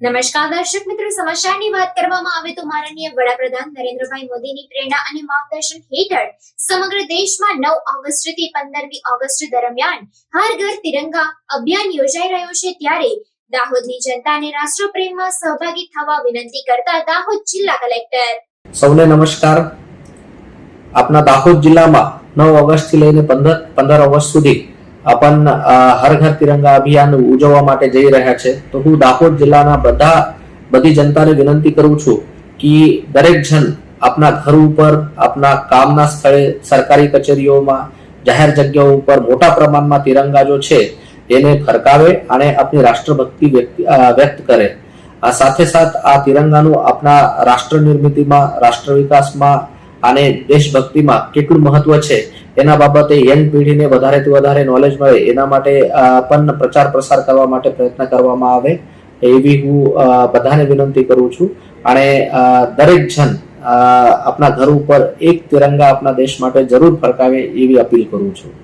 નમસ્કાર દર્શક મિત્રો, સમાચારની વાત કરવામાં આવે તો માનનીય વડાપ્રધાન નરેન્દ્રભાઈ મોદીની પ્રેરણા અને માર્ગદર્શન હેઠળ સમગ્ર દેશમાં નવ ઓગસ્ટથી પંદરમી ઓગસ્ટ દરમિયાન હર ઘર તિરંગા અભિયાન યોજાઈ રહ્યો છે ત્યારે દાહોદની જનતાને રાષ્ટ્રપ્રેમમાં સહભાગી થવા વિનંતી કરતા દાહોદ જિલ્લા કલેક્ટર. સૌને નમસ્કાર. આપના દાહોદ જિલ્લામાં નવ ઓગસ્ટથી લઈને પંદર પંદર ઓગસ્ટ સુધી અ, હર ઘર તિરંગા અભિયાન ઉજવવા માટે જઈ રહ્યા છે તો હું દાહોદ જિલ્લાના બધા બધી જનતાને વિનંતી કરું છું કે દરેક જણ આપના ઘર ઉપર આપના કામના સ્થળે સરકારી કચેરીઓમાં જાહેર જગ્યાઓ ઉપર મોટા પ્રમાણમાં તિરંગા જો છે તેને ફરકાવે અને આપણી રાષ્ટ્રભક્તિ વ્યક્ત કરે આ સાથે સાથ આ તિરંગાનું આપણા રાષ્ટ્ર નિર્મિતિમાં રાષ્ટ્ર વિકાસમાં અને દેશભક્તિમાં કેટલું મહત્વ છે, એના બાબતે યંગ પેઢીને વધારેથી વધારે નોલેજ મળે, એના માટે પણ પ્રચાર પ્રસાર કરવા માટે પ્રયત્ન કરવામાં આવે, એવી હું બધાને વિનંતી કરું છું. અને દરેક જણ આપણા ઘર ઉપર એક તિરંગા આપણા દેશ માટે જરૂર ફરકાવે એવી અપીલ કરું છું.